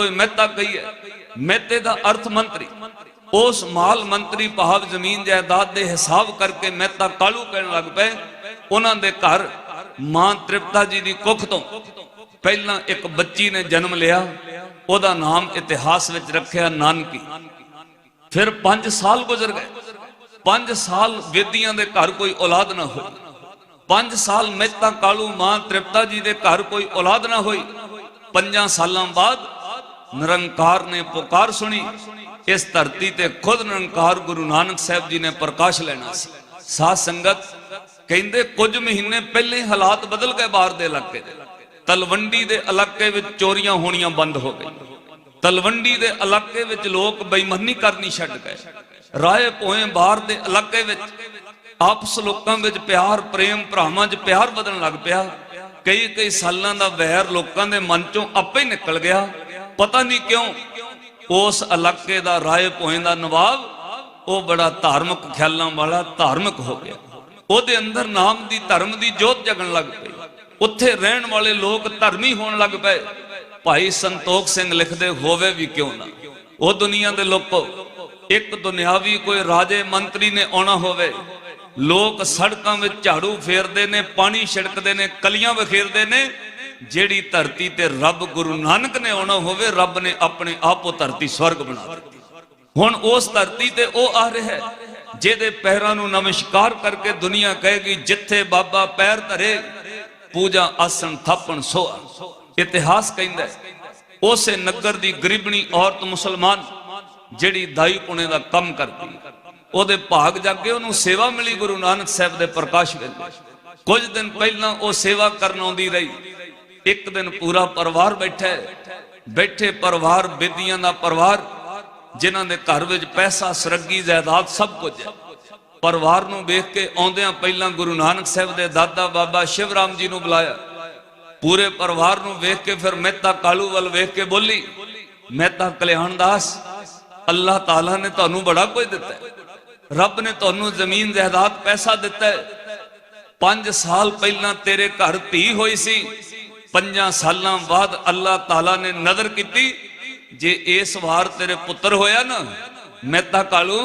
ਤੋਂ ਮਹਿਤਾ ਕਹੀ ਹੈ, ਮਹਿਤੇ ਦਾ ਅਰਥ ਮੰਤਰੀ, ਉਸ ਮਾਲ ਮੰਤਰੀ ਭਾਵ ਜ਼ਮੀਨ ਜਾਇਦਾਦ ਦੇ ਹਿਸਾਬ ਕਰਕੇ ਮਹਿਤਾ ਕਾਲੂ ਕਹਿਣ ਲੱਗ ਪਏ, ਉਹਨਾਂ ਦੇ ਘਰ ਮਾਂ ਤ੍ਰਿਪਤਾ ਜੀ ਦੀ ਕੁੱਖ ਤੋਂ ਪਹਿਲਾਂ ਇੱਕ ਬੱਚੀ ਨੇ ਜਨਮ ਲਿਆ, ਉਹਦਾ ਨਾਮ ਇਤਿਹਾਸ ਵਿੱਚ ਰੱਖਿਆ ਨਾਨਕੀ। ਫਿਰ 5 ਸਾਲ ਗੁਜ਼ਰ ਗਏ 5 ਸਾਲ ਵੇਦੀਆਂ ਦੇ ਘਰ ਕੋਈ ਔਲਾਦ ਨਾ ਹੋਈ 5 ਸਾਲ ਮਹਿਤਾ ਕਾਲੂ ਮਾਂ ਤ੍ਰਿਪਤਾ ਜੀ ਦੇ ਘਰ ਕੋਈ ਔਲਾਦ ਨਾ ਹੋਈ 5 ਸਾਲਾਂ ਬਾਅਦ ਨਿਰੰਕਾਰ ਨੇ ਪੁਕਾਰ ਸੁਣੀ। ਇਸ ਧਰਤੀ ਤੇ ਖੁਦ ਨਿਰੰਕਾਰ ਗੁਰੂ ਨਾਨਕ ਸਾਹਿਬ ਜੀ ਨੇ ਪ੍ਰਕਾਸ਼ ਲੈਣਾ ਸੀ। ਸਾਧ ਸੰਗਤ ਕਹਿੰਦੇ, ਕੁਝ ਮਹੀਨੇ ਪਹਿਲੇ ਹਾਲਾਤ ਬਦਲ ਗਏ ਬਾਹਰ ਦੇ ਇਲਾਕੇ ਦੇ। ਤਲਵੰਡੀ ਦੇ ਇਲਾਕੇ ਵਿੱਚ ਚੋਰੀਆਂ ਹੋਣੀਆਂ ਬੰਦ ਹੋ ਗਈਆਂ। ਤਲਵੰਡੀ ਦੇ ਇਲਾਕੇ ਵਿੱਚ ਲੋਕ ਬੇਈਮਾਨੀ ਕਰਨੀ ਛੱਡ ਗਏ। ਰਾਏ ਭੋਏ ਬਾਹਰ ਦੇ ਇਲਾਕੇ ਵਿੱਚ ਆਪਸ ਲੋਕਾਂ ਵਿੱਚ ਪਿਆਰ, ਪ੍ਰੇਮ, ਭਰਾਵਾਂ 'ਚ ਪਿਆਰ ਵਧਣ ਲੱਗ ਪਿਆ। ਕਈ ਕਈ ਸਾਲਾਂ ਦਾ ਵੈਰ ਲੋਕਾਂ ਦੇ ਮਨ 'ਚੋਂ ਆਪੇ ਨਿਕਲ ਗਿਆ। ਪਤਾ ਨਹੀਂ ਕਿਉਂ ਉਸ ਇਲਾਕੇ ਦਾ ਰਾਏ ਭੋਏ ਦਾ ਨਵਾਬ, ਉਹ ਬੜਾ ਧਾਰਮਿਕ ਖਿਆਲਾਂ ਵਾਲਾ ਧਾਰਮਿਕ ਹੋ ਗਿਆ। ਉਹਦੇ ਅੰਦਰ ਨਾਮ ਦੀ ਧਰਮ ਦੀ ਜੋਤ ਜਗਣ ਲੱਗ ਪਈ। ਉੱਥੇ ਰਹਿਣ ਵਾਲੇ ਲੋਕ ਧਰਮੀ ਹੋਣ ਲੱਗ ਪਏ। ਭਾਈ ਸੰਤੋਖ ਸਿੰਘ ਲਿਖਦੇ, ਹੋਵੇ ਵੀ ਕਿਉਂ ਨਾ? ਉਹ ਦੁਨੀਆ ਦੇ ਲੋਕੋ, ਇੱਕ ਦੁਨਿਆਵੀ ਕੋਈ ਰਾਜੇ ਮੰਤਰੀ ਨੇ ਆਉਣਾ ਹੋਵੇ। ਲੋਕ ਸੜਕਾਂ ਵਿੱਚ ਝਾੜੂ ਫੇਰਦੇ ਨੇ, ਪਾਣੀ ਛਿੜਕਦੇ ਨੇ, ਕਲੀਆਂ ਵਖੇਰਦੇ ਨੇ। ਜਿਹੜੀ ਧਰਤੀ ਤੇ ਰੱਬ ਗੁਰੂ ਨਾਨਕ ਨੇ ਆਉਣਾ ਹੋਵੇ, ਰੱਬ ਨੇ ਆਪਣੇ ਆਪੋ ਧਰਤੀ ਸਵਰਗ ਬਣਾ ਦਿੱਤੀ। ਹੁਣ ਉਸ ਧਰਤੀ ਤੇ ਉਹ ਆ ਰਿਹਾ ਹੈ, ਜਿਹਦੇ ਪੈਰਾਂ ਨੂੰ ਨਮਸਕਾਰ ਕਰਕੇ ਦੁਨੀਆ ਕਹੇਗੀ, ਜਿੱਥੇ ਬਾਬਾ ਪੈਰ ਧਰੇ, ਪੂਜਾ ਆਸਣ ਥਾਪਣ ਸੋਆ। ਇਤਿਹਾਸ ਕਹਿੰਦਾ ਉਸੇ ਨਗਰ ਦੀ ਗਰੀਬਣੀ ਔਰਤ ਮੁਸਲਮਾਨ, ਜਿਹੜੀ ਦਾਈ ਪੁਣੇ ਦਾ ਕੰਮ ਕਰਦੀ ਉਹਦੇ ਭਾਗ ਜਾਗੇ, ਉਹਨੂੰ ਸੇਵਾ ਮਿਲੀ ਗੁਰੂ ਨਾਨਕ ਸਾਹਿਬ ਦੇ ਪ੍ਰਕਾਸ਼ ਵੇਲੇ। ਕੁਝ ਦਿਨ ਪਹਿਲਾਂ ਉਹ ਸੇਵਾ ਕਰਨ ਆਉਂਦੀ ਰਹੀ। ਇੱਕ ਦਿਨ ਪੂਰਾ ਪਰਿਵਾਰ ਬੈਠਾ ਬੈਠੇ ਪਰਿਵਾਰ, ਬੇਦੀਆਂ ਦਾ ਪਰਿਵਾਰ, ਜਿਨ੍ਹਾਂ ਦੇ ਘਰ ਵਿੱਚ ਪੈਸਾ, ਸਰੱਗੀ, ਜਾਇਦਾਦ ਸਭ ਕੁਝ ਹੈ। ਪਰਿਵਾਰ ਨੂੰ ਵੇਖ ਕੇ ਆਉਂਦਿਆਂ ਪਹਿਲਾਂ ਗੁਰੂ ਨਾਨਕ ਸਾਹਿਬ ਦੇ ਦਾਦਾ ਬਾਬਾ ਸ਼ਿਵਰਾਮ ਜੀ ਨੂੰ ਬੁਲਾਇਆ। ਪੂਰੇ ਪਰਿਵਾਰ ਨੂੰ ਵੇਖ ਕੇ ਫਿਰ ਮਹਿਤਾ ਕਾਲੂ ਵੱਲ ਵੇਖ ਕੇ ਬੋਲੀ, ਮਹਿਤਾ ਕਲਿਆਣ ਦਾਸ, ਅੱਲਾਹ ਤਾਲਾ ਨੇ ਤੁਹਾਨੂੰ ਬੜਾ ਕੁਝ ਦਿੱਤਾ ਰੱਬ ਨੇ ਤੁਹਾਨੂੰ ਜ਼ਮੀਨ, ਜਾਇਦਾਦ, ਪੈਸਾ ਦਿੱਤਾ ਹੈ। 5 ਸਾਲ ਪਹਿਲਾਂ ਤੇਰੇ ਘਰ ਧੀ ਹੋਈ ਸੀ। 5 ਸਾਲਾਂ ਬਾਅਦ ਅੱਲਾਹ ਤਾਲਾ ਨੇ ਨਜ਼ਰ ਕੀਤੀ, ਜੇ ਇਸ ਵਾਰ ਤੇਰੇ ਪੁੱਤਰ ਹੋਇਆ ਨਾ ਮਹਿਤਾ ਕਾਲੂ,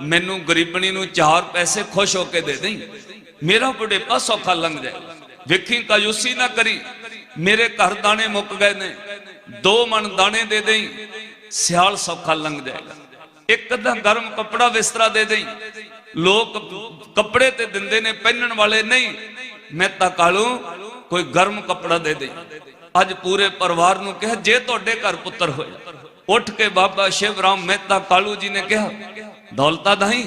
ਮੈਨੂੰ ਗਰੀਬਣੀ ਨੂੰ ਚਾਰ ਪੈਸੇ ਖੁਸ਼ ਹੋ ਕੇ ਦੇ ਦੇਈਂ। ਮੇਰਾ ਬੁਢੇਪਾ ਸੌਖਾ ਲੰਘ ਜਾਏ। ਵੇਖੀ, ਕਾਯੂਸੀ ਨਾ ਕਰੀ। ਮੇਰੇ ਘਰ ਦਾਣੇ ਮੁੱਕ ਗਏ ਨੇ। ਦੋ ਮਣ ਦਾਣੇ ਦੇ ਦੇਈਂ, ਸਿਆਲ ਸੌਖਾ ਲੰਘ ਜਾਏਗਾ। ਇੱਕ ਅੱਧਾ ਗਰਮ ਕੱਪੜਾ ਬਿਸਤਰਾ ਦੇ ਦੇਈਂ। ਲੋਕ ਕੱਪੜੇ ਤੇ ਦਿੰਦੇ ਨੇ, ਪਹਿਨਣ ਵਾਲੇ ਨਹੀਂ। ਮੈਂ ਤਾਂ ਕਾਲੂ ਕੋਈ ਗਰਮ ਕੱਪੜਾ ਦੇ ਦੇ। ਅੱਜ ਪੂਰੇ ਪਰਿਵਾਰ ਨੂੰ ਕਿਹਾ, ਜੇ ਤੁਹਾਡੇ ਘਰ ਪੁੱਤਰ ਹੋਏ, ਉੱਠ ਕੇ ਬਾਬਾ ਸ਼ਿਵਰਾਮ ਮਹਿਤਾ ਕਾਲੂ ਜੀ ਨੇ ਕਿਹਾ, ਦੌਲਤਾ ਦਹੀਂ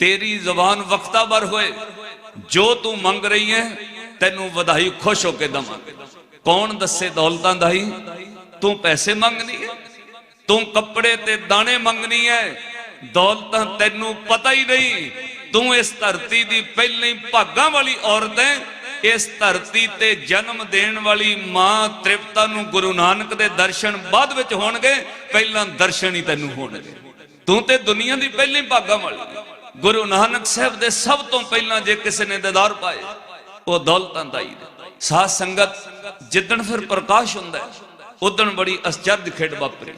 ਤੇਰੀ ਜ਼ਬਾਨ ਵਕਤਾ ਬਰ ਹੋਏ। ਜੋ ਤੂੰ ਮੰਗ ਰਹੀ ਹੈ ਤੈਨੂੰ ਵਧਾਈ ਖੁਸ਼ ਹੋ ਕੇ ਦਵਾਂਗੇ ਕੌਣ ਦੱਸੇ ਦੌਲਤਾਂ ਦਹੀਂ ਤੂੰ ਪੈਸੇ ਮੰਗਣੀ ਹੈ ਤੂੰ ਕੱਪੜੇ ਤੇ ਦਾਣੇ ਮੰਗਣੀ ਹੈ ਦੌਲਤਾਂ ਤੈਨੂੰ ਪਤਾ ਹੀ ਨਹੀਂ। ਤੂੰ ਇਸ ਧਰਤੀ ਦੀ ਪਹਿਲੀ ਭਾਗਾਂ ਵਾਲੀ ਔਰਤ ਹੈ ਇਸ ਧਰਤੀ ਤੇ ਜਨਮ ਦੇਣ ਵਾਲੀ ਮਾਂ ਤ੍ਰਿਪਤਾ ਨੂੰ ਗੁਰੂ ਨਾਨਕ ਦੇ ਦਰਸ਼ਨ ਬਾਅਦ ਵਿੱਚ ਹੋਣਗੇ, ਪਹਿਲਾਂ ਦਰਸ਼ਨ ਹੀ ਤੈਨੂੰ ਹੋਣਗੇ। ਤੂੰ ਤੇ ਦੁਨੀਆ ਦੀ ਪਹਿਲੀ ਭਾਗਾਂ ਵਾਲੀ। ਗੁਰੂ ਨਾਨਕ ਸਾਹਿਬ ਦੇ ਸਭ ਤੋਂ ਪਹਿਲਾਂ ਜੇ ਕਿਸੇ ਨੇ ਦਿਦਾਰ ਪਾਏ, ਉਹ ਦੌਲਤਾਂ ਦਾ ਹੀ ਸਾਧ ਸੰਗਤ ਜਿੱਦਣ ਫਿਰ ਪ੍ਰਕਾਸ਼ ਹੁੰਦਾ ਹੈ, ਉਦਣ ਬੜੀ ਅਸਚਰਜ ਖੇਡ ਵਾਪਰੀ।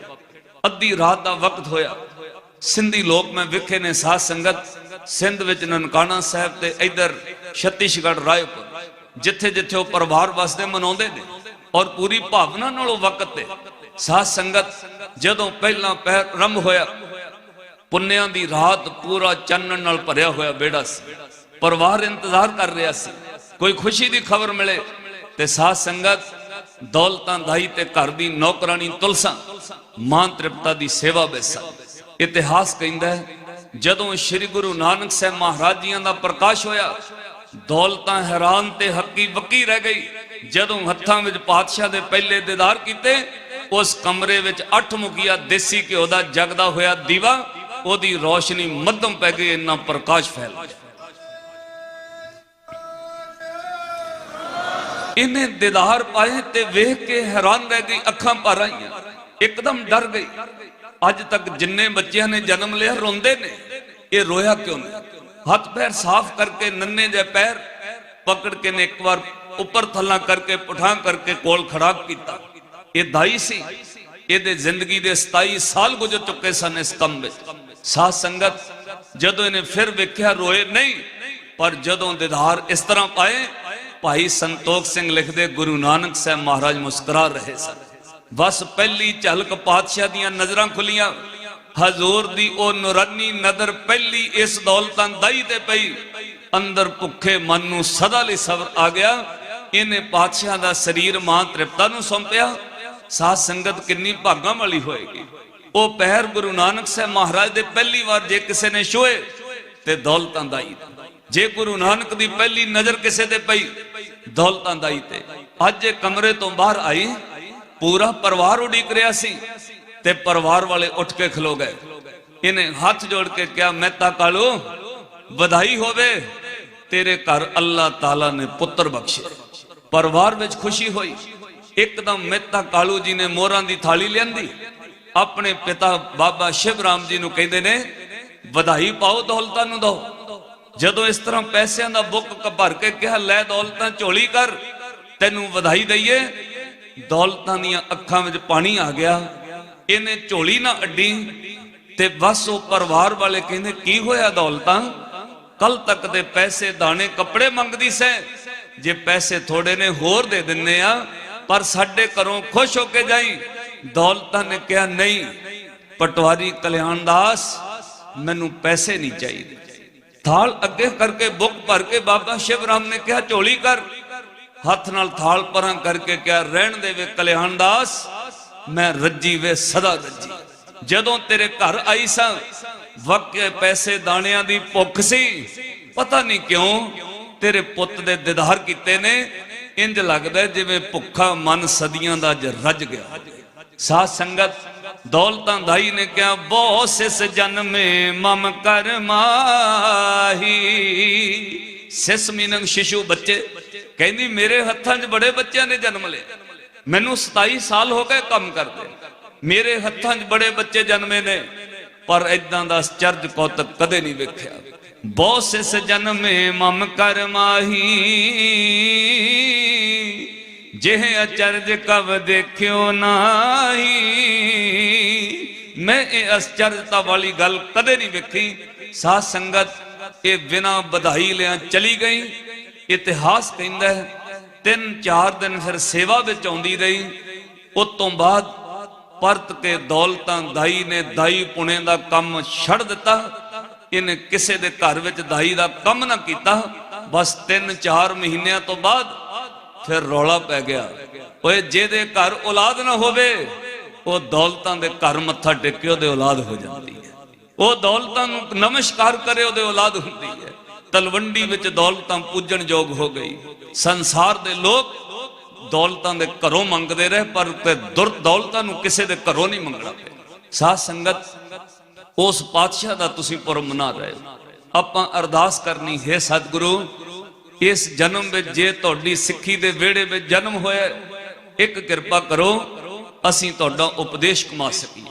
ਅੱਧੀ ਰਾਤ ਦਾ ਵਕਤ ਹੋਇਆ। ਸਿੰਧੀ ਲੋਕ ਮੈਂ ਵਿਖੇ ਨੇ ਸਾਧ ਸੰਗਤ, ਸਿੰਧ ਵਿੱਚ ਨਨਕਾਣਾ ਸਾਹਿਬ ਤੇ ਇਧਰ ਛੱਤੀਸਗੜ੍ਹ ਰਾਏਪੁਰ। ਜਿੱਥੇ ਜਿੱਥੇ ਉਹ ਪਰਿਵਾਰ ਵਸਦੇ, ਮਨਾਉਂਦੇ ਨੇ ਔਰ ਪੂਰੀ ਭਾਵਨਾ ਨਾਲ ਉਹ ਵਕਤ ਤੇ ਸਾਧ ਸੰਗਤ ਜਦੋਂ ਪਹਿਲਾਂ ਪਹਿਰ ਰੰਭ ਹੋਇਆ, ਪੁੰਨਿਆਂ ਦੀ ਰਾਤ ਪੂਰਾ ਚਾਨਣ ਨਾਲ ਭਰਿਆ ਹੋਇਆ ਬੇੜਾ ਸੀ। ਪਰਿਵਾਰ ਇੰਤਜ਼ਾਰ ਕਰ ਰਿਹਾ ਸੀ, ਕੋਈ ਖੁਸ਼ੀ ਦੀ ਖਬਰ ਮਿਲੇ ਤੇ ਸਾਧ ਸੰਗਤ ਦੌਲਤਾਂ ਦਾਈ ਤੇ ਘਰ ਦੀ ਨੌਕਰਾਨੀ ਤੁਲਸਾਂ ਮਾਂ ਤ੍ਰਿਪਤਾ ਦੀ ਸੇਵਾ ਬੈਸਾ ਇਤਿਹਾਸ ਕਹਿੰਦਾ ਹੈ, ਜਦੋਂ ਸ੍ਰੀ ਗੁਰੂ ਨਾਨਕ ਸਾਹਿਬ ਮਹਾਰਾਜ ਜੀਆਂ ਦਾ ਪ੍ਰਕਾਸ਼ ਹੋਇਆ ਦੌਲਤਾਂ ਹੈਰਾਨ ਤੇ ਹੱਕੀ ਬੱਕੀ ਰਹਿ ਗਈ। ਜਦੋਂ ਹੱਥਾਂ ਵਿੱਚ ਪਾਤਸ਼ਾਹ ਦੇ ਪਹਿਲੇ ਦੀਦਾਰ ਕੀਤੇ, ਉਸ ਕਮਰੇ ਵਿੱਚ ਅੱਠ ਮੁਕੀਆ ਦੇਸੀ ਘਿਓ ਦਾ ਜਗਦਾ ਹੋਇਆ ਦੀਵਾ, ਉਹਦੀ ਰੋਸ਼ਨੀ ਮੱਧਮ ਪੈ ਗਈ, ਇੰਨਾ ਪ੍ਰਕਾਸ਼ ਫੈਲ ਗਿਆ। ਇਹਨੇ ਦੀਦਾਰ ਪਾਏ ਤੇ ਵੇਖ ਕੇ ਹੈਰਾਨ ਰਹਿ ਗਈ ਅੱਖਾਂ ਭਰ ਆਈਆਂ। ਇੱਕਦਮ ਡਰ ਗਈ। ਅੱਜ ਤੱਕ ਜਿੰਨੇ ਬੱਚਿਆਂ ਨੇ ਜਨਮ ਲਿਆ, ਰੋਂਦੇ ਨੇ। ਇਹ ਰੋਇਆ ਕਿਉਂ ਨਹੀਂ? ਹੱਥ ਪੈਰ ਸਾਫ਼ ਕਰਕੇ ਨੰਨੇ ਜੇ ਪੈਰ ਪਕੜ ਕੇ ਨੇ ਇੱਕ ਵਾਰ ਉੱਪਰ ਥੱਲਾ ਕਰਕੇ ਪੁਠਾਂ ਕਰਕੇ ਕੋਲ ਖੜਾ ਕੀਤਾ। ਇਹ ਦਾਈ ਸੀ। ਇਹਦੇ ਜ਼ਿੰਦਗੀ ਦੇ 27 ਸਾਲ ਗੁਜ਼ਰ ਚੁੱਕੇ ਸਨ ਇਸ ਕੰਮ ਵਿੱਚ। ਸਾਧ ਸੰਗਤ, ਜਦੋਂ ਇਹਨੇ ਫਿਰ ਵੇਖਿਆ ਰੋਏ ਨਹੀਂ, ਪਰ ਜਦੋਂ ਦਿਦਾਰ ਇਸ ਤਰ੍ਹਾਂ ਪਾਏ, ਭਾਈ ਸੰਤੋਖ ਸਿੰਘ ਲਿਖਦੇ ਗੁਰੂ ਨਾਨਕ ਸਾਹਿਬ ਮਹਾਰਾਜ ਮੁਸਕਰਾ ਰਹੇ ਸਨ। ਬਸ ਪਹਿਲੀ ਝਲਕ ਪਾਤਸ਼ਾਹ ਦੀਆਂ ਨਜ਼ਰਾਂ ਖੁੱਲੀਆਂ। ਹਜ਼ੂਰ ਦੀ ਉਹ ਨੂਰਾਨੀ ਨਜ਼ਰ ਪਹਿਲੀ ਇਸ ਦੌਲਤਾਂ ਦਾਈ ਤੇ ਪਈ। ਅੰਦਰ ਭੁੱਖੇ ਮਨ ਨੂੰ ਸਦਾ ਲਈ ਸਬਰ ਆ ਗਿਆ। ਇਹਨੇ ਪਾਤਸ਼ਾਹ ਦਾ ਸਰੀਰ ਮਾਂ ਤ੍ਰਿਪਤਾ ਨੂੰ ਸੌਂਪਿਆ। ਸਾਧ ਸੰਗਤ ਕਿੰਨੀ ਭਾਗਾਂ ਵਾਲੀ ਹੋਏਗੀ। ਉਹ ਪਹਿਰ ਗੁਰੂ ਨਾਨਕ ਸਾਹਿਬ ਮਹਾਰਾਜ ਦੇ ਪਹਿਲੀ ਵਾਰ ਜੇ ਕਿਸੇ ਨੇ ਛੋਏ ਤੇ ਦੌਲਤਾਂ ਦਾਈ ਜੇ ਗੁਰੂ ਨਾਨਕ ਦੀ ਪਹਿਲੀ ਨਜ਼ਰ ਕਿਸੇ ਤੇ ਪਈ, ਦੌਲਤਾਂ ਦਾਈ ਤੇ। ਅੱਜ ਇਹ ਕਮਰੇ ਤੋਂ ਬਾਹਰ ਆਈ। ਪੂਰਾ ਪਰਿਵਾਰ ਉਡੀਕ ਰਿਹਾ ਸੀ। ਤੇ ਪਰਿਵਾਰ ਵਾਲੇ ਉੱਠ ਕੇ ਖਲੋ ਗਏ। ਇਹਨੇ ਹੱਥ ਜੋੜ ਕੇ ਕਿਹਾ ਮਹਿਤਾ ਕਾਲੂ, ਵਧਾਈ ਹੋਵੇ, ਤੇਰੇ ਘਰ ਅੱਲਾਹ ਤਾਲਾ ਨੇ ਪੁੱਤਰ ਬਖਸ਼ਿਆ ਪਰਿਵਾਰ ਵਿੱਚ ਖੁਸ਼ੀ ਹੋਈ। ਇੱਕਦਮ ਮਹਿਤਾ ਕਾਲੂ ਜੀ ਨੇ ਮੋਹਰਾਂ ਦੀ ਥਾਲੀ ਲਿਆਂਦੀ। ਆਪਣੇ ਪਿਤਾ ਬਾਬਾ ਸ਼ਿਵਰਾਮ ਜੀ ਨੂੰ ਕਹਿੰਦੇ ਨੇ, ਵਧਾਈ ਪਾਓ, ਦੌਲਤਾਂ ਨੂੰ ਦੋ। ਜਦੋਂ ਇਸ ਤਰ੍ਹਾਂ ਪੈਸਿਆਂ ਦਾ ਬੁੱਕ ਭਰ ਕੇ ਕਿਹਾ, ਲੈ ਦੌਲਤਾਂ, ਝੋਲੀ ਕਰ, ਤੈਨੂੰ ਵਧਾਈ ਦਈਏ। ਦੌਲਤਾਂ ਦੀਆਂ ਅੱਖਾਂ ਵਿੱਚ ਪਾਣੀ ਆ ਗਿਆ। ਇਹਨੇ ਝੋਲੀ ਨਾ ਅੱਡੀ ਤੇ ਬਸ ਉਹ ਪਰਿਵਾਰ ਵਾਲੇ ਕਹਿੰਦੇ, ਕੀ ਹੋਇਆ ਦੌਲਤਾਂ? ਕੱਲ ਤੱਕ ਦੇ ਪੈਸੇ ਦਾਣੇ ਕੱਪੜੇ ਮੰਗਦੀ ਸੈ। ਜੇ ਪੈਸੇ ਥੋੜੇ ਨੇ ਹੋਰ ਦੇ ਦਿੰਨੇ ਆ, ਪਰ ਸਾਡੇ ਘਰੋਂ ਖੁਸ਼ ਹੋ ਕੇ ਜਾਈ। ਦੌਲਤਾਂ ਨੇ ਕਿਹਾ, ਨਹੀਂ, ਪਟਵਾਰੀ ਕਲਿਆਣ ਦਾਸ, ਮੈਨੂੰ ਪੈਸੇ ਨਹੀਂ ਚਾਹੀਦੇ। ਥਾਲ ਅੱਗੇ ਕਰਕੇ ਬੁੱਕ ਭਰ ਕੇ ਬਾਬਾ ਸ਼ਿਵਰਾਮ ਨੇ ਕਿਹਾ, ਝੋਲੀ ਕਰ। ਹੱਥ ਨਾਲ ਥਾਲ ਪਰਾਂ ਕਰਕੇ ਕਿਹਾ, ਰਹਿਣ ਦੇਵੇ ਕਲਿਆਣ ਦਾਸ ਮੈਂ ਰੱਜੀ ਵੇ, ਸਦਾ ਰੱਜੀ। ਜਦੋਂ ਤੇਰੇ ਘਰ ਆਈ ਸਾਂ, ਵਕੇ ਪੈਸੇ ਦਾਣਿਆਂ ਦੀ ਭੁੱਖ ਸੀ। ਪਤਾ ਨਹੀਂ ਕਿਉਂ ਤੇਰੇ ਪੁੱਤ ਦੇ ਦਿਦਾਰ ਕੀਤੇ ਨੇ। ਇੰਜ ਲੱਗਦਾ ਹੈ ਜਿਵੇਂ ਭੁੱਖਾ ਮਨ ਸਦੀਆਂ ਦਾ ਅੱਜ ਰੱਜ ਗਿਆ ਸਾਧ ਸੰਗਤ, ਦੌਲਤਾਂ ਦਾਈ ਨੇ ਕਿਹਾ ਬਹੁ ਸਿਸ ਜਨਮੇ ਮਮ ਕਰ ਮਾਹੀ। ਸਿਸ ਮੀਨੰ ਸ਼ਿਸ਼ੂ ਬੱਚੇ, ਕਹਿੰਦੀ, ਮੇਰੇ ਹੱਥਾਂ 'ਚ ਬੜੇ ਬੱਚਿਆਂ ਨੇ ਜਨਮ ਲਿਆ। ਮੈਨੂੰ 27 ਸਾਲ ਹੋ ਗਏ ਕੰਮ ਕਰਦੇ। ਮੇਰੇ ਹੱਥਾਂ 'ਚ ਬੜੇ ਬੱਚੇ ਜਨਮੇ ਨੇ, ਪਰ ਇਦਾਂ ਦਾ ਚਰਜ ਕੌਤਕ ਕਦੇ ਨਹੀਂ ਵੇਖਿਆ। ਬਹੁ ਸਿਸ ਜਨਮੇ ਮਮ ਕਰ ਮਾਹੀ। ਜਿਹ ਅਚਰਜ ਕਵ ਦੇਖਿਓ ਨਾਹੀ। ਮੈਂ ਇਹ ਅਚਰਜਤਾ ਵਾਲੀ ਗੱਲ ਕਦੇ ਨਹੀਂ ਵੇਖੀ। ਸਾਧ ਸੰਗਤ ਇਹ ਬਿਨਾ ਵਧਾਈ ਲਿਆਂ ਚਲੀ ਗਈ। ਇਤਿਹਾਸ ਕਹਿੰਦਾ ਹੈ ਤਿੰਨ ਚਾਰ ਦਿਨ ਫਿਰ ਸੇਵਾ ਵਿੱਚ ਆਉਂਦੀ ਰਹੀ। ਉਸ ਤੋਂ ਬਾਅਦ ਪਰਤ ਕੇ ਦੌਲਤਾਂ ਦਾਈ ਨੇ ਦਾਈ ਪੁਣੇ ਦਾ ਕੰਮ ਛੱਡ ਦਿੱਤਾ। ਇਹਨੇ ਕਿਸੇ ਦੇ ਘਰ ਵਿੱਚ ਦਾਈ ਦਾ ਕੰਮ ਨਾ ਕੀਤਾ। ਬਸ 3-4 ਮਹੀਨਿਆਂ ਤੋਂ ਬਾਅਦ ਫਿਰ ਰੌਲਾ ਪੈ ਗਿਆ। ਓਏ ਜਿਹਦੇ ਘਰ ਔਲਾਦ ਨਾ ਹੋਵੇ, ਉਹ ਦੌਲਤਾਂ ਦੇ ਘਰ ਮੱਥਾ ਟੇਕੇ ਉਹਦੇ ਔਲਾਦ ਹੋ ਜਾਂਦੀ ਹੈ। ਉਹ ਦੌਲਤਾਂ ਨੂੰ ਨਮਸਕਾਰ ਕਰੇ, ਉਹਦੇ ਔਲਾਦ ਹੁੰਦੀ ਹੈ। ਤਲਵੰਡੀ ਵਿੱਚ ਦੌਲਤਾਂ ਪੂਜਣ ਯੋਗ ਹੋ ਗਈ। ਸੰਸਾਰ ਦੇ ਲੋਕ ਦੌਲਤਾਂ ਦੇ ਘਰੋਂ ਮੰਗਦੇ ਰਹੇ, ਪਰ ਤੇ ਦੁਰ ਦੌਲਤਾਂ ਨੂੰ ਕਿਸੇ ਦੇ ਘਰੋਂ ਨਹੀਂ ਮੰਗਣਾ ਪਿਆ। ਸਾਧ ਸੰਗਤ, ਉਸ ਪਾਤਸ਼ਾਹ ਦਾ ਤੁਸੀਂ ਪੁਰਬ ਮਨਾ ਰਹੇ ਆਪਾਂ ਅਰਦਾਸ ਕਰਨੀ, ਹੈ ਸਤਿਗੁਰੂ, ਇਸ ਜਨਮ ਵਿੱਚ ਜੇ ਤੁਹਾਡੀ ਸਿੱਖੀ ਦੇ ਵਿਹੜੇ ਵਿੱਚ ਜਨਮ ਹੋਇਆ, ਇੱਕ ਕਿਰਪਾ ਕਰੋ, ਅਸੀਂ ਤੁਹਾਡਾ ਉਪਦੇਸ਼ ਕਮਾ ਸਕੀਏ।